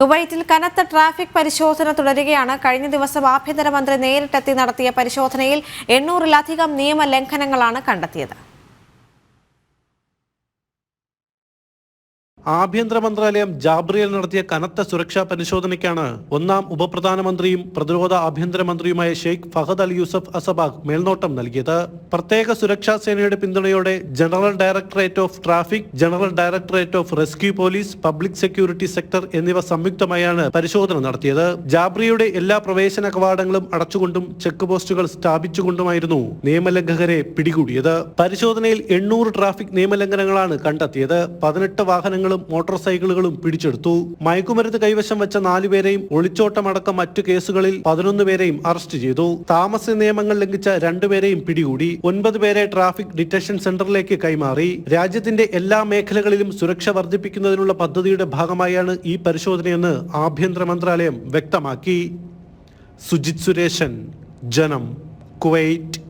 കുവൈറ്റിൽ കനത്ത ട്രാഫിക് പരിശോധന തുടരുകയാണ്. കഴിഞ്ഞ ദിവസം ആഭ്യന്തരമന്ത്രി നേരിട്ടെത്തി നടത്തിയ പരിശോധനയിൽ എണ്ണൂറിലധികം നിയമലംഘനങ്ങളാണ് കണ്ടെത്തിയത്. ആഭ്യന്തര മന്ത്രാലയം ജാബ്രിയൽ നടത്തിയ കനത്ത സുരക്ഷാ പരിശോധനയ്ക്കാണ് ഒന്നാം ഉപപ്രധാനമന്ത്രിയും പ്രതിരോധ ആഭ്യന്തരമന്ത്രിയുമായ ഷെയ്ഖ് ഫഹദ് അൽ യൂസഫ് അസബാഗ് മേൽനോട്ടം നൽകിയത്. പ്രത്യേക സുരക്ഷാ സേനയുടെ പിന്തുണയോടെ general directorate of traffic general directorate of rescue police public security sector എന്നിവ സംയുക്തമായാണ് പരിശോധന നടത്തിയത്. ജാബ്രിയുടെ എല്ലാ പ്രവേശന കവാടങ്ങളും അടച്ചുകൊണ്ടും ചെക്ക് പോസ്റ്റുകൾ സ്ഥാപിച്ചുകൊണ്ടുമായിരുന്നു നിയമലംഘകരെ പിടികൂടിയത്. പരിശോധനയിൽ എണ്ണൂറ് ട്രാഫിക് നിയമലംഘനങ്ങളാണ് കണ്ടെത്തിയത്. പതിനെട്ട് വാഹനങ്ങളും മോട്ടോർ സൈക്കിളുകളും പിടിച്ചെടുത്തു. മയക്കുമരുന്ന് കൈവശം വെച്ച നാലുപേരെയും ഒളിച്ചോട്ടമടക്കം മറ്റു കേസുകളിൽ പതിനൊന്ന് പേരെയും അറസ്റ്റ് ചെയ്തു. താമസ നിയമങ്ങൾ ലംഘിച്ച രണ്ടുപേരെയും പിടികൂടി. ഒൻപത് പേരെ ട്രാഫിക് ഡിറ്റക്ഷൻ സെന്ററിലേക്ക് കൈമാറി. രാജ്യത്തിന്റെ എല്ലാ മേഖലകളിലും സുരക്ഷ വർദ്ധിപ്പിക്കുന്നതിനുള്ള പദ്ധതിയുടെ ഭാഗമായാണ് ഈ പരിശോധനയെന്ന് ആഭ്യന്തര മന്ത്രാലയം വ്യക്തമാക്കി. സുജിത് സുരേഷൻ ജനം കുവൈറ്റ്.